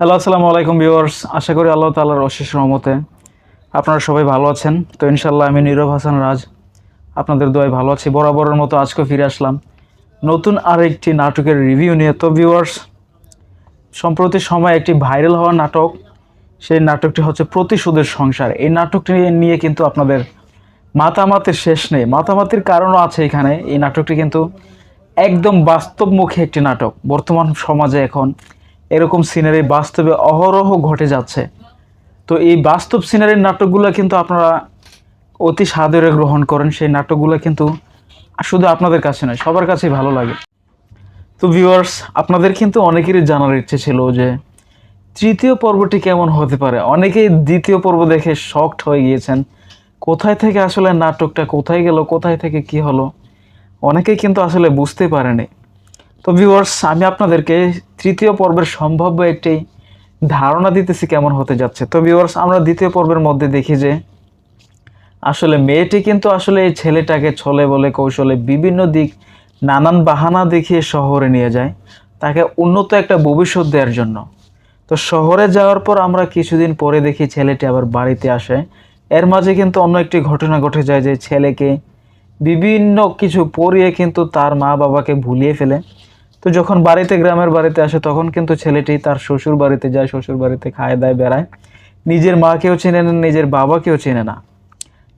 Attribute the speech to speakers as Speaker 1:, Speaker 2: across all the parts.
Speaker 1: Hello আসসালামু আলাইকুম viewers. আশা করি আল্লাহ তাআলার অশেষ রহমতে আপনারা সবাই ভালো আছেন। তো ইনশাল্লাহ আমি নীরব হাসান রাজ, আপনাদের দোয়ায় ভালো আছি। বরাবরের মতো আজকে ফিরে আসলাম। নতুন আরেকটি নাটকের রিভিউ নিয়ে। তো ভিউয়ার্স, সম্প্রতি সময় একটি ভাইরাল হওয়া নাটক, সেই নাটকটি হচ্ছে প্রতিশোধের সংসার। এই নাটকটি নিয়ে কিন্তু আপনাদের মাতামাতির শেষ নেই। মাতামাতির কারণও আছে এখানে। এই নাটকটি কিন্তু একদম বাস্তবমুখী একটি নাটক। বর্তমান সমাজে এখন এরকম সিনারি বাস্তবে অহরহ ঘটে যাচ্ছে। তো এই বাস্তব সিনারির নাটকগুলো কিন্তু আপনারা অতি সাদরে গ্রহণ করেন। সেই নাটকগুলো কিন্তু শুধু আপনাদের কাছে নয়, সবার কাছেই ভালো লাগে। তো ভিউয়ার্স আপনাদের কিন্তু অনেকেরই জানার ইচ্ছে ছিল যে তৃতীয় পর্বটি কেমন হতে পারে? অনেকেই দ্বিতীয় পর্ব দেখে শকড হয়ে গিয়েছেন। কোথায় থেকে আসলে নাটকটা, কোথায় গেল, কোথায় থেকে কি হলো? অনেকেই কিন্তু আসলে বুঝতে পারেনি। তো ভিউয়ার্স আমি আপনাদেরকে তৃতীয় পর্বের সম্ভাব্য একটি ধারণা দিতেছি কেমন হতে যাচ্ছে। তো ভিউয়ার্স আমরা দ্বিতীয় পর্বের মধ্যে দেখি যে, আসলে মেয়েটি কিন্তু আসলে এই ছেলেটাকে ছলে বলে কৌশলে বিভিন্ন দিক নানান বাহানা দেখিয়ে শহরে নিয়ে যায়। তাকে উন্নত একটা ভবিষ্যৎ দেওয়ার জন্য। তো শহরে যাওয়ার পর আমরা কিছুদিন পরে দেখি ছেলেটি আবার বাড়িতে আসে। এর মাঝে কিন্তু অন্য একটি ঘটনা ঘটে যায় যে ছেলেকে বিভিন্ন কিছু পরিয়ে কিন্তু তার মা বাবাকে ভুলিয়ে ফেলে। তো যখন বাড়িতে, গ্রামের বাড়িতে আসে, তখন কিন্তু ছেলেটি তার শ্বশুর বাড়িতে যায়, শ্বশুর বাড়িতে খায়, দায়, বেড়ায়। নিজের মাকেও চেনে না, নিজের বাবাকেও চেনে না।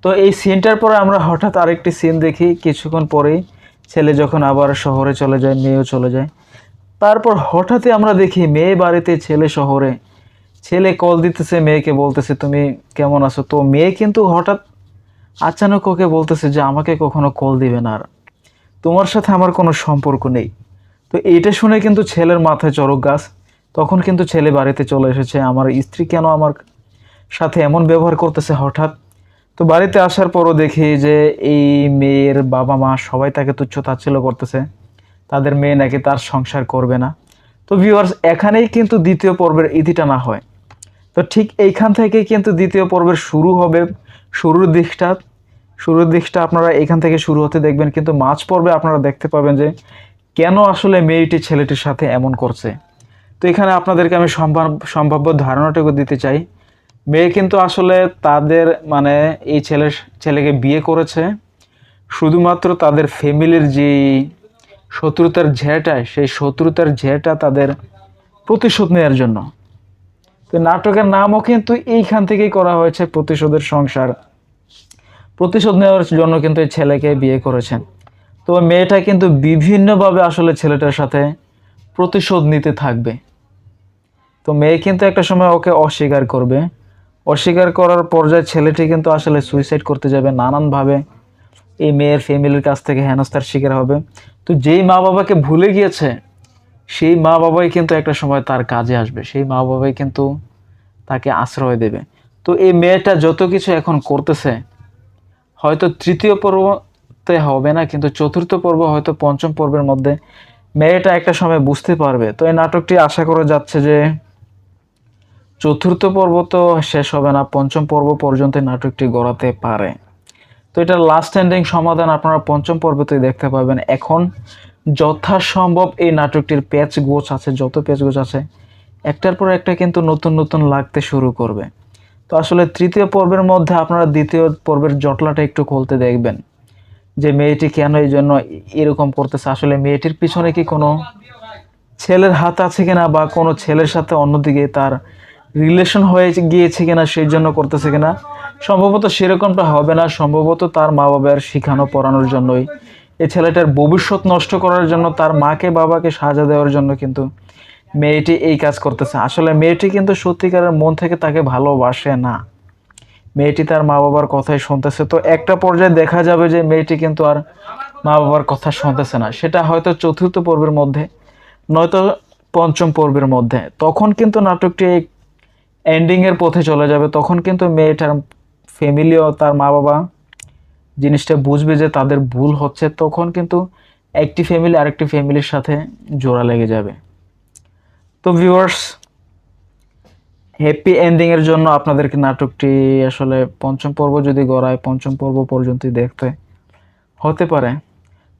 Speaker 1: তো এই সিনটার পরে আমরা হঠাৎ আরেকটি সিন দেখি। কিছুক্ষণ পরেই ছেলে যখন আবার শহরে চলে যায়, মেয়েও চলে যায়। তারপর হঠাৎই আমরা দেখি, মেয়ে বাড়িতে, ছেলে শহরে। ছেলে কল দিতেছে, মেয়েকে বলতেছে, তুমি কেমন আছো? তো মেয়ে কিন্তু হঠাৎ আচানক ওকে বলতেছে যে, আমাকে কখনো কল দিবে না আর। তোমার সাথে আমার কোনো সম্পর্ক নেই। তো এটা শুনে কিন্তু ছেলের মাথায় চড়ক গাছ। তখন কিন্তু ছেলে বাড়িতে চলে এসেছে, আমার স্ত্রী কেন আমার সাথে এমন ব্যবহার করতেছে হঠাৎ? তো বাড়িতে আসার পরও দেখি যে এই মেয়ের বাবা মা সবাই তাকে তুচ্ছ তাচ্ছিল্য করতেছে। তাদের মেয়ে নাকি তার সংসার করবে না। তো ভিউয়ার্স এখানেই কিন্তু দ্বিতীয় পর্বের ইতিটা না হয়। তো ঠিক এইখান থেকেই কিন্তু দ্বিতীয় পর্বের শুরু হবে, শুরুর দিকটা। শুরুর দিকটা আপনারা এখান থেকে শুরু হতে দেখবেন, কিন্তু মাঝ পর্বে আপনারা দেখতে পাবেন যে কেন আসলে মেয়েটি ছেলেটির সাথে এমন করছে? তো এখানে আপনাদেরকে আমি সম্ভাব সম্ভাব্য ধারণাটুকু দিতে চাই। মেয়ে কিন্তু আসলে তাদের মানে এই ছেলে ছেলেকে বিয়ে করেছে। শুধুমাত্র তাদের ফ্যামিলির যে শত্রুতার ঝেঁটা, সেই শত্রুতার ঝেঁটা তাদের প্রতিশোধ নেওয়ার জন্য। তো নাটকের নামও কিন্তু এইখান থেকেই করা হয়েছে, প্রতিশোধের সংসার। প্রতিশোধ নেওয়ার জন্য কিন্তু এই ছেলেকে বিয়ে করেছেন। তো মেয়েটা কিন্তু বিভিন্নভাবে আসলে ছেলেটার সাথে প্রতিশোধ নিতে থাকবে। তো মেয়ে কিন্তু একটা সময় ওকে অস্বীকার করবে। অস্বীকার করার পর্যায়ে ছেলেটি কিন্তু আসলে সুইসাইড করতে যাবে নানানভাবে। এই মেয়ের ফ্যামিলির কাছ থেকে হেনস্থার শিকার হবে। তো যেই মা বাবাকে ভুলে গিয়েছে, সেই মা বাবাই কিন্তু একটা সময় তার কাজে আসবে। সেই মা বাবাই কিন্তু তাকে আশ্রয় দেবে। তো এই মেয়েটা যত কিছু এখন করতেছে, হয়তো তৃতীয় পর্বতে হবে না, কিন্তু চতুর্থ পর্ব হয়তো পঞ্চম পর্বের মধ্যে মেয়েটা একটা সময় বুঝতে পারবে। তো এই নাটকটি আশা করা যাচ্ছে যে চতুর্থ পর্ব তো শেষ হবে না, পঞ্চম পর্ব পর্যন্ত নাটকটি গড়াতে পারে। তো এটা লাস্ট এন্ডিং সমাধান আপনারা পঞ্চম পর্বতেই দেখতে পাবেন। এখন যথাসম্ভব এই নাটকটির প্যাচ গোছ আছে, যত প্যাচ গোছ আছে, একটার পর একটা কিন্তু নতুন নতুন লাগতে শুরু করবে। তো আসলে তৃতীয় পর্বের মধ্যে আপনারা দ্বিতীয় পর্বের জটলাটা একটু খুলতে দেখবেন। যে মেয়েটি কেন এই জন্য এরকম করতেছে? আসলে মেয়েটির পিছনে কি কোনো ছেলের হাত আছে কিনা বা কোনো ছেলের সাথে অন্যদিকে তার রিলেশন হয়ে গিয়েছে কিনা সেই জন্য করতেছে কিনা? সম্ভবত সেরকমটা হবে না। সম্ভবত তার মা বাবার শিখানো, পড়ানোর জন্যই। এই ছেলেটার ভবিষ্যৎ নষ্ট করার জন্য তার মাকে, বাবাকে সাজা দেওয়ার জন্য কিন্তু মেয়েটি এই কাজ করতেছে। আসলে মেয়েটি কিন্তু সত্যিকারের মন থেকে তাকে ভালোবাসে না। মেয়েটি তার মা বাবার কথাই শুনতেছে। তো একটা পর্যায়ে দেখা যাবে যে মেয়েটি কিন্তু আর মা বাবার কথা শুনতেছে না। সেটা হয়তো চতুর্থ পর্বের মধ্যে, নয়তো পঞ্চম পর্বের মধ্যে। তখন কিন্তু নাটকটি এন্ডিংয়ের পথে চলে যাবে। তখন কিন্তু মেয়েটার ফ্যামিলিও তার মা বাবা জিনিসটা বুঝবে যে তাদের ভুল হচ্ছে। তখন কিন্তু একটি ফ্যামিলি আরেকটি ফ্যামিলির সাথে জোড়া লেগে যাবে। তো ভিউয়ার্স হ্যাপি এন্ডিংয়ের জন্য আপনাদেরকে নাটকটি আসলে পঞ্চম পর্ব যদি গড়ায়, পঞ্চম পর্ব পর্যন্তই দেখতে হতে পারে।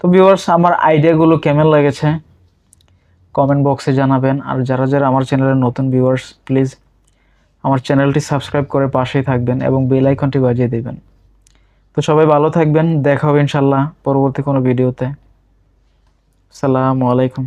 Speaker 1: তো ভিউয়ার্স আমার আইডিয়াগুলো কেমন লেগেছে? কমেন্ট বক্সে জানাবেন। আর যারা যারা আমার চ্যানেলের নতুন ভিউয়ার্স প্লিজ আমার চ্যানেলটি সাবস্ক্রাইব করে পাশেই থাকবেন এবং বেল আইকনটি বাজিয়ে দেবেন। তো সবাই ভালো থাকবেন। দেখা হবে ইনশাল্লাহ পরবর্তী কোনো ভিডিওতে আসসালামু আলাইকুম।